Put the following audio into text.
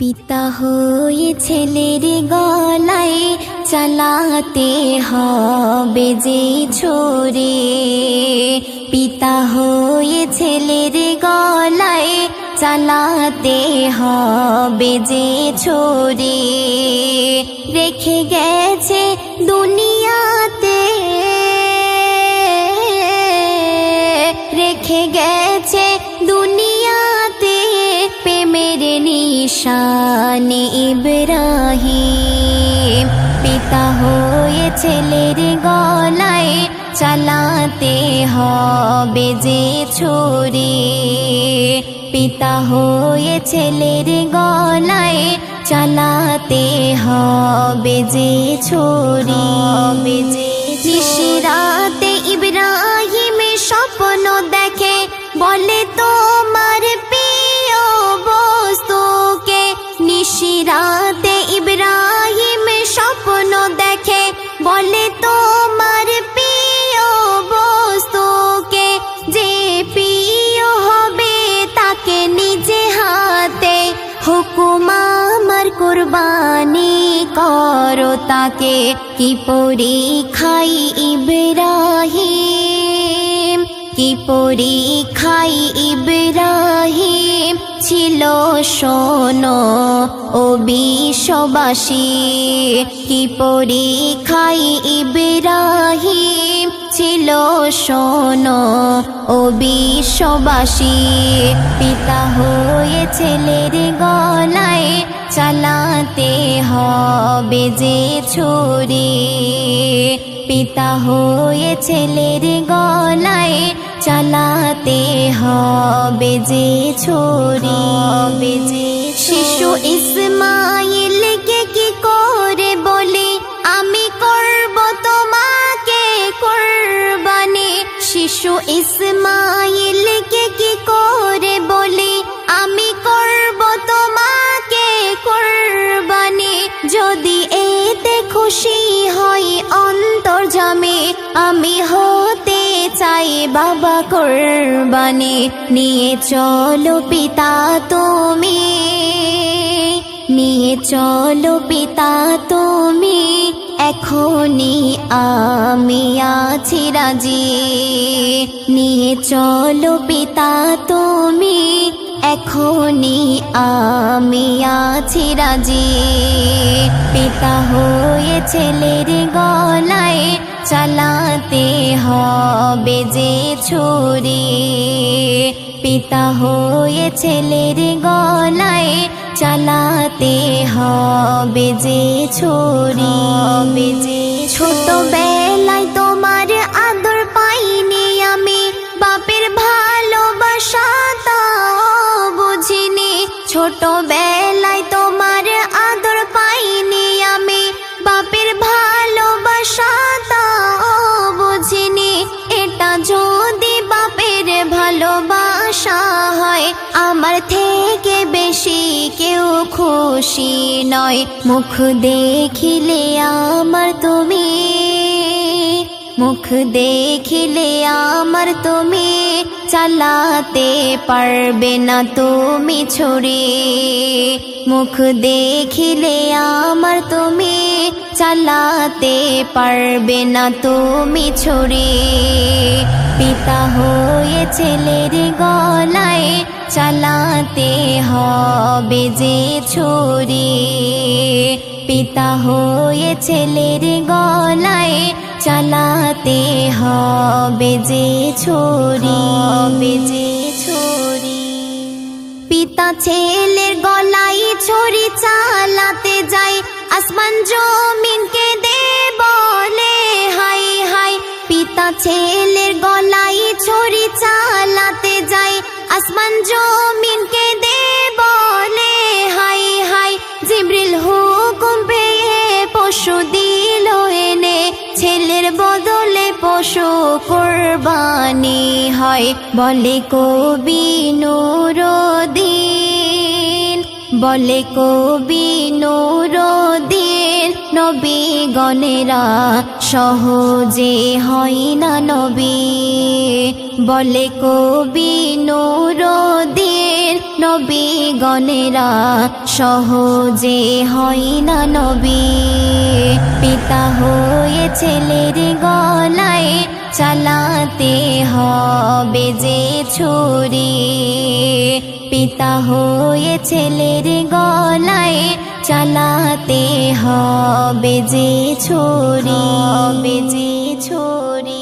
পিতা হয়ে ছেলের গলায় চালাতে হবে যে ছোরে পিতা হয়ে ছেলের গলায় চালাতে হবে যে ছোরে রেখে গেছে নিশান ইব্রাহিম, পিতা হয়ে ছেলের গলায় চালাতে হবে যে ছুরি। পিতা হয়ে ছেলের গলায় চালাতে হবে যে ছুরি। নিশিরাতে নিশিরাতে ইব্রাহিম স্বপ্ন দেখে, বলে, তোমার প্রিয় বস্তুকে যে প্রিয় হবে তাকে নিজে হাতে হুকুম আমার কুরবানি করো, তাকে কি পরীক্ষাই ইব্রাহিম? কি পরীক্ষাই ইব্রাহিম? শোনো, ও বিশ্ববাসী, কি পরীক্ষাই ইব্রাহিম ছিল? শোনো, ও বিশ্ববাসী, পিতা হয়ে ছেলের গলায় চালাতে হবে যে ছুরি। পিতা হয়ে ছেলের গলায় চালাতে হবে যে ছড়ি যে শিশু ইসমাইলকে আমি হতে চাই বাবা কোরবানি। নিয়ে চলো পিতা তুমি। নিয়ে চলো পিতা তুমি। এখনই আমি আছি রাজি। নিয়ে চলো পিতা তুমি। এখনই আমি আছি রাজি। পিতা হয়ে ছেলের গলায় চালাতে হবে যে ছুরি। পিতা হয়ে ছেলের গলায় চালাতে হবে যে ছুরি। যে ছোট বেলায় তোমার আদর পাইনি আমি, বাপের ভালোবাসা তা বুঝিনি। ছোট খুশি নয়, মুখ দেখিলে আমার তুমি। মুখ দেখিলে আমার তুমি, চালাতে পারবে না তুমি ছুরি। মুখ দেখিলে আমার তুমি, চালাতে পারবে না তুমি ছুরি। পিতা হয়ে ছেলের গলায় চালাতে হবে যে ছুরি। পিতা হয়ে ছেলের গলায় চালাতে হবে যে ছুরি। যে ছুরি। পিতা ছেলের গলায় ছড়ি চালাতে যায়। আসমান জমিনকে দে বলে হাই হাই পিতা ছেলের বলে হাই হাই, জিব্রিল ছেলের বদলে পশু বলে কবি নুরুদ্দিন, বলে কবি নুরুদ্দিন নবী গণেরা সহজে হয় না নবী। বলে কবি নুরুদ্দিন নবী গণেরা সহজে হয় না নবী। পিতা হয়ে ছেলের গলায় চালাতে হবে যে ছুরি। পিতা হয়ে ছেলের গলায় চালাতে হবে যে ছুরি। হবে যে ছুরি।